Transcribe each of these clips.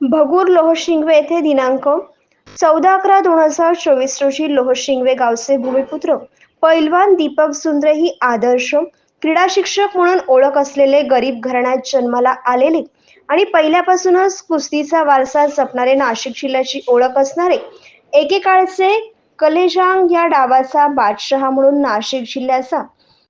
भगूर लोहशिंगवे येथे दिनांक चौदा अकरा दोन हजार चोवीस रोजी लोहशिंगवे गावचे भूमिपुत्र पैलवान दीपक सुंद्रे ही आदर्श क्रीडा शिक्षक म्हणून ओळख असलेले गरीब घराण्यात जन्माला आलेले आणि पहिल्यापासूनच कुस्तीचा वारसा जपणारे नाशिक जिल्ह्याची ओळख असणारे एकेकाळचे कलेजांग या डावाचा बादशहा म्हणून नाशिक जिल्ह्याचा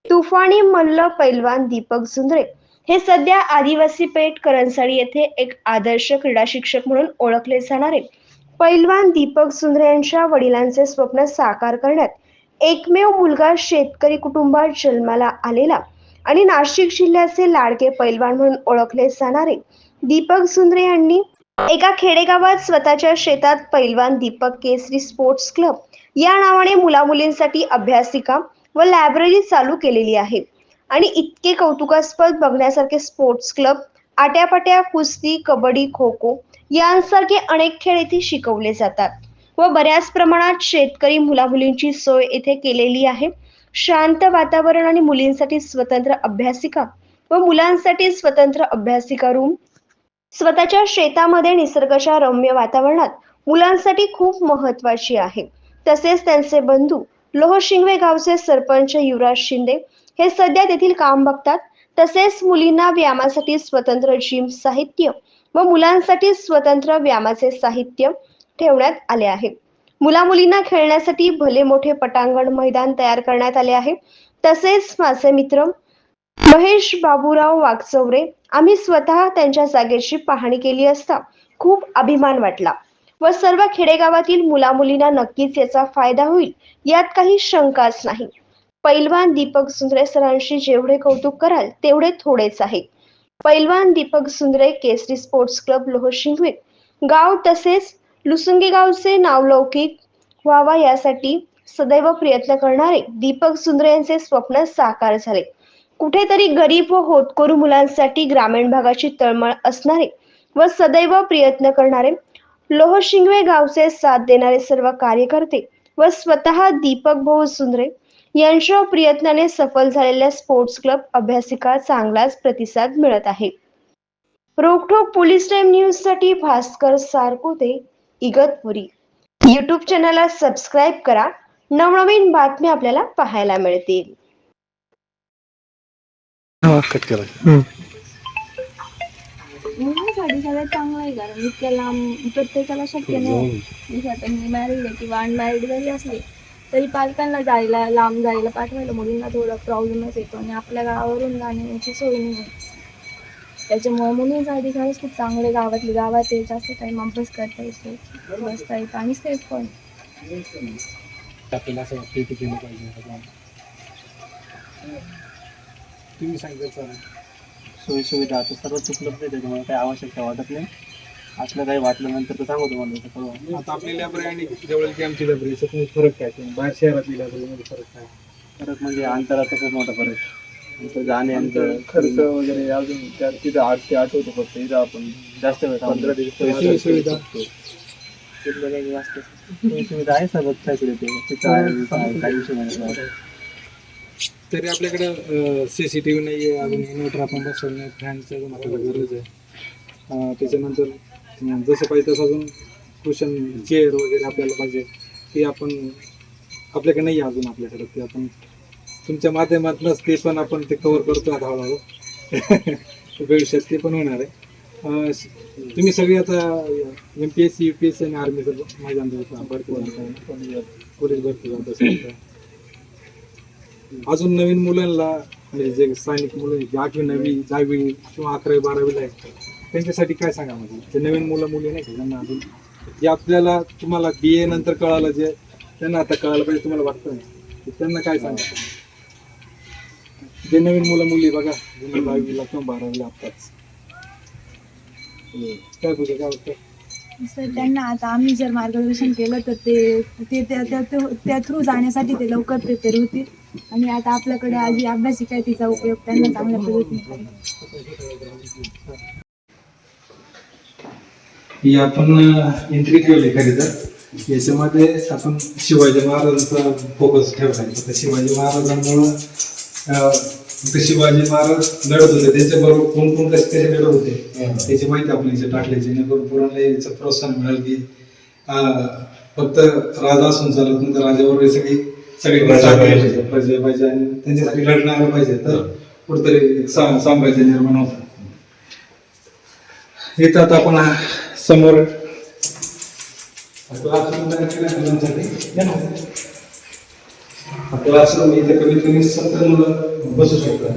तुफानी मल्ल पैलवान दीपक झुंद्रे हे सध्या आदिवासी पेठ करंसाळी येथे एक आदर्श क्रीडा शिक्षक म्हणून ओळखले जाणारे. पैलवान दीपक सुंदरे यांच्या वडिलांचे स्वप्न साकार करण्यात एकमेव मुलगा शेतकरी कुटुंबात जन्माला आलेला आणि नाशिक जिल्ह्याचे लाडके पैलवान म्हणून ओळखले जाणारे. दीपक सुंदरे यांनी एका खेडेगावात स्वतःच्या शेतात पैलवान दीपक केसरी स्पोर्ट्स क्लब या नावाने मुलामुलींसाठी अभ्यासिका व लायब्ररी चालू केलेली आहे. आणि इतके कौतुकास्पद बघण्यासारखे स्पोर्ट्स क्लब आट्यापाट्या कुस्ती कबड्डी खो खो यांसारखे अनेक खेळ येथे शिकवले जातात. व बऱ्याच प्रमाणात शेतकरी मुलामुलींची सोय येथे केलेली आहे. शांत वातावरण आणि मुलींसाठी स्वतंत्र अभ्यासिका व मुलांसाठी स्वतंत्र अभ्यासिका रूम स्वतःच्या शेतामध्ये निसर्गाच्या रम्य वातावरणात मुलांसाठी खूप महत्वाची आहे. तसेच त्यांचे बंधू लोहशिंगवे गावचे सरपंच युवराज शिंदे हे सध्या तेथील काम बघतात. तसेच मुलींना व्यायामासाठी स्वतंत्र जिम साहित्य व मुलांसाठी स्वतंत्र व्यायामाचे साहित्य ठेवण्यात आले आहे. मुला मुलींना खेळण्यासाठी भले मोठे पटांगण मैदान तयार करण्यात आले आहे. तसेच माझे मित्र महेश बाबूराव वाघचौरे आम्ही स्वतः त्यांच्या जागेची पाहणी केली असता खूप अभिमान वाटला व सर्व खेडेगावातील मुलामुलींना नक्कीच याचा फायदा होईल यात काही शंकाच नाही. पैलवान दीपक सुंदरे सरांशी जेवढे कौतुक कराल तेवढे थोडेच आहे पैलवान दीपक सुंदरे केसरी स्पोर्ट्स क्लब लोहशिंगवे गाव तसेच लुसुंगी गावचे नावलौकिक व्हावा यासाठी सदैव प्रयत्न करणारे दीपक सुंदरे यांचे स्वप्न साकार झाले. कुठेतरी गरीब व होतकरू मुलांसाठी ग्रामीण भागाची तळमळ असणारे व सदैव प्रयत्न करणारे लोहशिंगवे गावचे साथ देणारे सर्व कार्यकर्ते व स्वतः दीपक भाऊ सुंदरे यांच्या प्रयत्नाने सफल झालेल्या स्पोर्ट्स क्लब अभ्यासिका चांगलाच प्रतिसाद मिळत आहे. रोकठोक पोलीस टाइम न्यूजसाठी भास्कर सारकोते इगतपुरी. युट्यूब चॅनलला सबस्क्राईब करा. नवनवीन बातम्या आपल्याला पाहायला मिळतील. हा चांगलं आहे कारण इतक्या लांब प्रत्येकाला शक्य नाही. मी मॅरिड आहे किंवा अनमॅरिड जरी असली तरी पालकांना जायला लांब जायला पाठवायला मुलींना थोडा प्रॉब्लेमच येतो आणि आपल्या गावावरून जाण्याची सोय नाही त्याच्यामुळे मुलींसाठी खरंच खूप चांगले गावातले गावात आहे. जास्त टाईम अभ्यास करता येतो. बसता येतं आणि सेफ पण. तुम्ही सांगितलं सर. सोयी सुविधा आता सर्वच उपलब्ध आहे त्याच्यामुळे काही आवश्यकता वाटत नाही. असलं काही वाटलं नंतर तर सांगू तुम्हाला आता आपली लायब्ररी आणि जवळची आमची लायब्ररी याच्यात फरक काय? तुम्ही बाहेर शहरातली लायब्ररीमध्ये फरक काय? फरक म्हणजे अंतराचा खूप मोठा फरक नंतर जाणे अंतर खर्च वगैरे अजून त्या तिथं आठ ते आठ होतो फक्त. इथं आपण जास्त वेळ पंधरा. दिवस सोयी सुविधा तिथलं काही जास्त सोयी सुविधा आहे सर्व फॅसिलिटी तिथं आहे आहे, काही विषय नाही. तरी आपल्याकडे सी सी टी व्ही नाही आहे अजून इन्व्हर्टर आपण बसवलं नाही. फॅनचं अजून आपल्याला गरज आहे. अं, त्याच्यानंतर जसं पाहिजे तसं अजून कुशन चेअर वगैरे आपल्याला पाहिजे ते आपण आपल्याकडे नाही आहे अजून आपल्याकडे ते आपण तुमच्या माध्यमातूनच ते पण आपण ते कवर करतो आता हळूहळू. भविष्यात ते पण होणार आहे. तुम्ही सगळे आता M P S C U P S C आणि आर्मीचं माझ्या अंदाज भरती पोलीस भरती झालं तसं अजून नवीन मुलांना म्हणजे जे स्थानिक मुलं आठवी नववी दहावी किंवा अकरावी बारावीला आहेत त्यांच्यासाठी काय सांगा म्हणजे? जे नवीन मुलं मुली नाही का ज्यांना अजून जे आपल्याला तुम्हाला बी ए नंतर कळालं जे त्यांना आता कळायला पाहिजे तुम्हाला वाटतं नाही. त्यांना काय सांगा? जे नवीन मुलं मुली बघा जुन्या दहावीला किंवा बारावीला आत्ताच काय पूजा काय वाटतं? सर त्यांना आता आम्ही जर मार्गदर्शन केलं तर ते ते त्या त्या- त्या- थ्रू जाण्यासाठी ते लवकर प्रिपेअर होतील. आणि आता आपल्याकडे आधी अभ्यासिका आहे तिचा उपयोग त्यांना चांगल्या पद्धतीने. ही आपण एंट्री ठेवली खरी तर. याच्यामध्ये आपण शिवाजी महाराजांचा फोकस ठेवला आहे. शिवाजी महाराजांमुळं फक्त शिवाजी महाराज लढत होते. त्यांच्याबरोबर कोण कोण कसे कसे लढत होते त्याची माहिती आपल्या इथे टाकली. जेणेकरून पुराणला याचं प्रोत्साहन मिळेल की फक्त राजा असून चालत नाही तर राजावर हे सगळी सगळी प्रजा पाहिजे. आणि त्यांच्यासाठी लढणारं पाहिजे. तर कुठेतरी साम्राज्य निर्माण होतं. आता आपण समोर. क्लासरूम इथे कमीत कमी सत्तर मुलं बसू शकतात.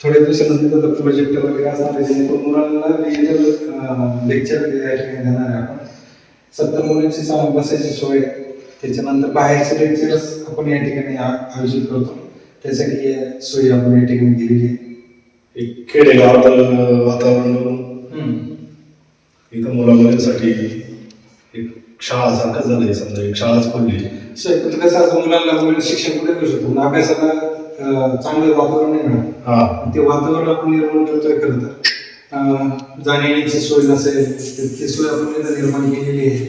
थोड्या दिवसानंतर आता प्रोजेक्टर वगैरे असणार जेणेकरून मुलांना डिजिटल लेक्चर या ठिकाणी देणार आहे आपण. सत्तर मुलांची बसायची सोय. त्याच्यानंतर बाहेरचे लेक्चर्स आपण या ठिकाणी आयोजित करतो. त्यासाठी सोय आपण या ठिकाणी दिलेली आहे. एक खेडेगावात वातावरण इथं मुला मुलींसाठी एक शाळा सारखं झालंय समजा एक शाळाच खोलली. शक्यतो कसं असं मुलांना मुलं शिक्षण कुठे करू शकतो? पण अभ्यासाला अं, चांगलं वातावरण नाही मिळत. हा. ते वातावरण आपण निर्माण करतोय खरं तर. जाण्यायेण्याची सोय नसेल तर ती सोय आपण इथं निर्माण केलेली आहे.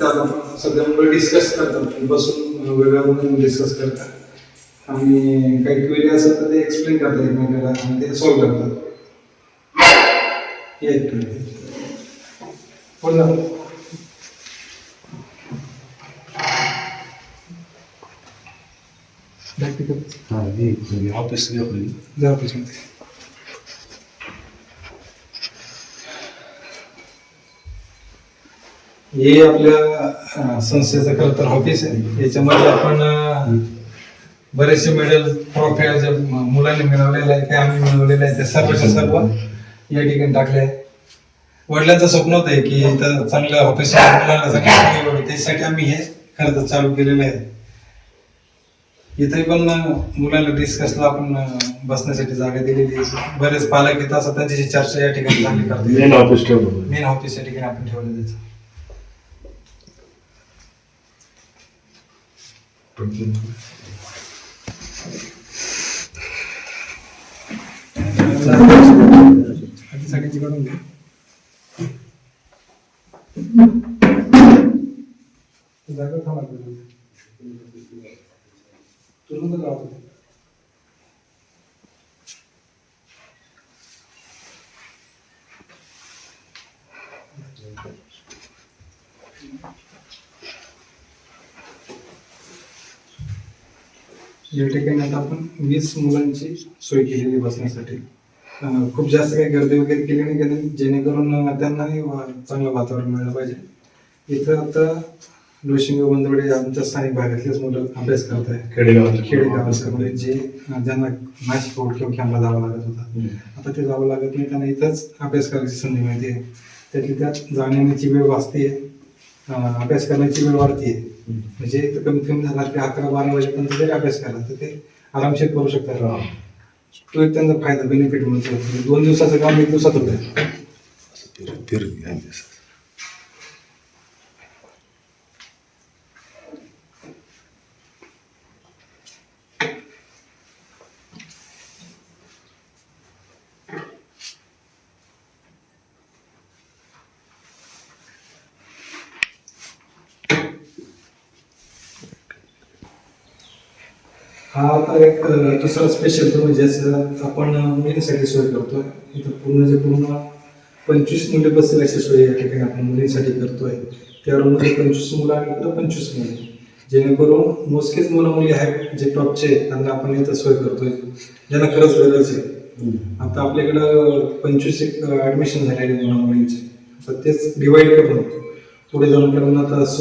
तर आपण सध्या मुलं डिस्कस करतात. बसून वेगळ्या डिस्कस करतात. आणि काही क्वेरी असेल तर ते एक्सप्लेन करतात एकमेकाला आणि ते सॉल्व्ह करतात. एक query. बोल. ऑफिस ऑफिसमध्ये. हे आपल्या संस्थेचं खरं तर ऑफिस आहे याच्यामध्ये आपण बरेचसे मेडल ट्रॉफ्या जे म- मुलांनी मिळवलेले आहे काही आम्ही मिळवलेले आहे ते सर्वच्या सर्व या ठिकाणी टाकले आहे. वडिलांचं स्वप्न होतं की इथं चांगलं ऑफिस. त्याच्यासाठी आम्ही हे खरं तर चालू केलेलं आहे. इथे पण अं, मुलांना डिस्कसला आपण बसण्यासाठी जागा दिलेली आहे. बरेच पालक येत असतात त्यांच्याशी चर्चा या ठिकाणी चांगली करते मेन ऑफिस ठेवलं. मेन ऑफिस या ठिकाणी आपण ठेवलं त्याचं सगळ्यांची काढून घे जागा थांबा तुम्ही. तू नको जाऊ या ठिकाणी आता आपण वीस मुलांची सोय केलेली बसण्यासाठी. खूप जास्त काही गर्दी वगैरे केली नाही जेणेकरून त्यांनाही चांगलं वातावरण मिळालं पाहिजे. इथं आता लोशिंग बंदवडे आमच्या स्थानिक भागातलेच मुलं अभ्यास करत आहे खेडेगावात खेडेगावामध्ये जे अं, ज्यांना नाशिक रोड किंवा कॅम्पला जावं लागत होतं. आता ते जावं लागत नाही त्यांना इथंच अभ्यास करायची संधी मिळते. त्यातली त्यात जाण्याची वेळ वाचते. अभ्यास करण्याची वेळ वाढते. म्हणजे इथं कमीत कमी रात्री अकरा बारा वाजेपर्यंत जरी अभ्यास केला तर ते आरामशीर करू शकतात. तो एक त्यांचा फायदा बेनिफिट मिळतो म्हणजे दोन दिवसाचं काम एक दिवसात होतं. हा आता एक दुसरा स्पेशल ज्याचं आपण मुलींसाठी सोय करतोय. इथं पूर्ण जे पूर्ण पंचवीस मुले बसेल अशी सोय या ठिकाणी आपण मुलींसाठी करतोय. त्या रूममध्ये पंचवीस मुलं आणि इकडं पंचवीस मुली. जेणेकरून मोजकेच मुलं मुली आहेत जे टॉपचे आहेत, त्यांना आपण इथं सोय करतोय. ज्यांना खरंच गरज आहे. आता आपल्याकडं पंचवीस एक ॲडमिशन झालेले मुलं मुलींचे आता तेच डिवाईड करून पुढे जाऊन आता सुरू